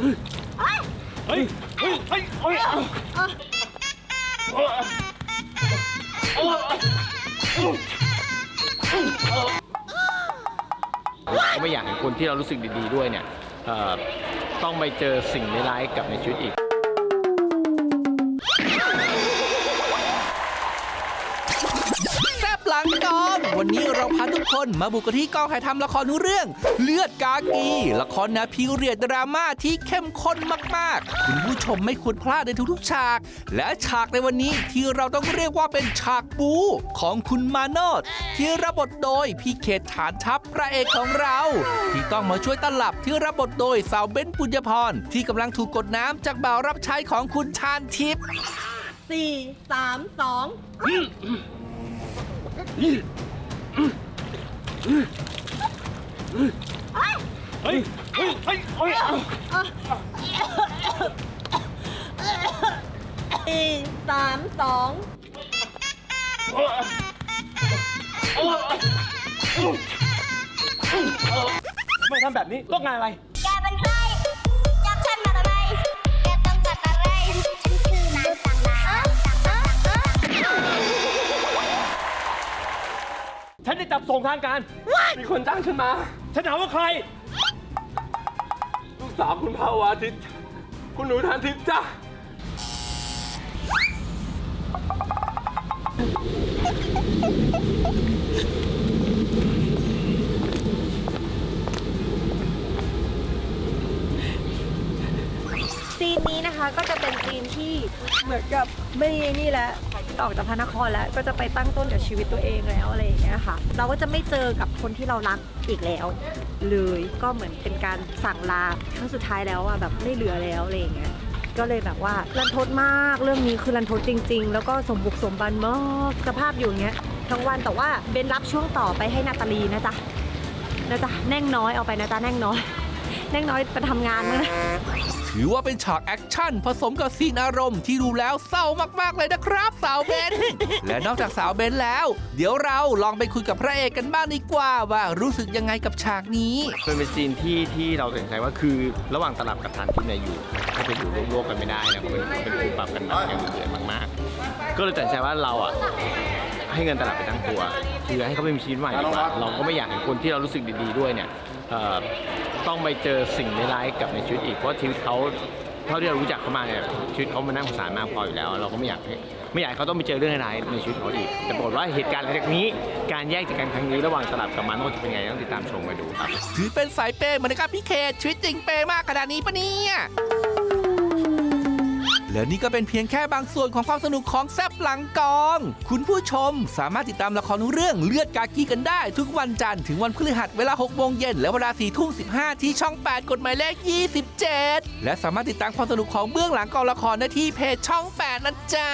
เฮ้ย เฮ้ย เฮ้ย เฮ้ยเราก็ไม่อยากเห็นคนที่เรารู้สึกดีๆด้วยเนี่ยต้องไปเจอสิ่งร้ายๆกับในชีวิตอีก วันนี้เราพาทุกคนมาบุกกันที่กองถ่ายทำละครเรื่อง เลือดกากี ละครแนวพีเรียดดราม่าที่เข้มข้นมากๆ คุณผู้ชมไม่ควรพลาดในทุกๆฉาก และฉากในวันนี้ที่เราต้องเรียกว่าเป็นฉากบูของคุณมาโนดที่รับบทโดยพี่เขตฐานทัพพระเอกของเรา ที่ต้องมาช่วยตลับที่รับบทโดยสาวเบ้นปุญญพรที่กำลังถูกกดน้ำจากบ่าวรับใช้ของคุณชาญทิพย์สี่สามสอง เฮ้ย เฮ้ย เฮ้ยเฮ้ยสี่สามสองไม่ทำแบบนี้ต้องงานอะไร ฉันจะจับส่งทางการ มีคนจ้างฉันมา ฉันถามว่าใคร ลูกสาวคุณภาวาทิตย์คุณหนูทานทิพย์จ้า ซี นะคะก็จะเป็นซีนที่เหมือนกับไม่นี่แล้วออกจากพระนครแล้วก็จะไปตั้งต้นกับชีวิตตัวเองแล้วอะไรอย่างเงี้ยค่ะ เราก็จะไม่เจอกับคนที่เรารักอีกแล้ว เลยก็เหมือนเป็นการสั่งลาครั้งสุดท้ายแล้วอะแบบไม่เหลือแล้วอะไรอย่างเงี้ยก็เลยแบบว่ารันทดมากเรื่องนี้คือรันทดจริง ๆ แล้วก็สมบุกสมบันมากสภาพอยู่อย่างเงี้ยทั้งวันแต่ว่าเบนรับช่วงต่อไปให้นาตาลีนะจ๊ะนะจ๊ะแน่งน้อยเอาไปนะจ๊ะแน่งน้อย แน่งน้อยไปทำงานมั้งนะถือว่าเป็นฉากแอคชั่นผสมกับซีนอารมณ์ที่ดูแล้วเศร้ามากๆเลยนะครับสาวเบน และนอกจากสาวเบนแล้ว เดี๋ยวเราลองไปคุยกับพระเอกกันบ้างดีกว่าว่ารู้สึกยังไงกับฉากนี้มันเป็นซีนที่ที่เราตัดสินใจว่าคือระหว่างตลับกับทานทิพย์เนี่ยอยู่เขาจะอยู่ร่วมๆกันไม่ได้นะเขาเป็นเป็นคู่ปรับกันแบบอย่างเดือดมากๆ ก็เลยตัดสินใจว่าเราอะ ให้เงินตลับไปทั้งตัวคือให้เขาไปมีชีวิตใหม่ดีกว่าเราก็ไม่อยากเห็นคนที่เรารู้สึกดีๆด้วยเนี่ยเอ่อต้องไปเจอสิ่งร้ายๆกับในชีวิตอีกเพราะชีวิตเขาเท่าที่เรารู้จักเขามาเนี่ยชีวิตเขามันน่าสงสารมากพออยู่แล้ว เราก็ไม่อยากให้ไม่อยากให้เขาต้องไปเจอเรื่องร้ายๆในชีวิตเขาอีกแต่ปรากฏว่าเหตุการณ์หลังจากนี้ การแยกจากกันครั้งนี้ระหว่างตลับกับมันจะเป็นไงต้องติดตามชมกันดูครับ ถือเป็นสายเปย์เหมือนกับพี่เขตชีวิตจริงเปย์มากขนาดนี้ปะเนี่ย และนี่ก็เป็นเพียงแค่บางส่วนของความสนุกของแซบหลังกอง คุณผู้ชมสามารถติดตามละครเรื่องเลือดกากีกันได้ ทุกวันจันทร์ถึงวันพฤหัสเวลา6โมงเย็นและเวลา4ทุ่ม15 ที่ช่อง 8 กฎหมายเลข 27 และสามารถติดตามความสนุกของเบื้องหลังกองละครได้ที่เพจช่อง 8 นะจ๊ะ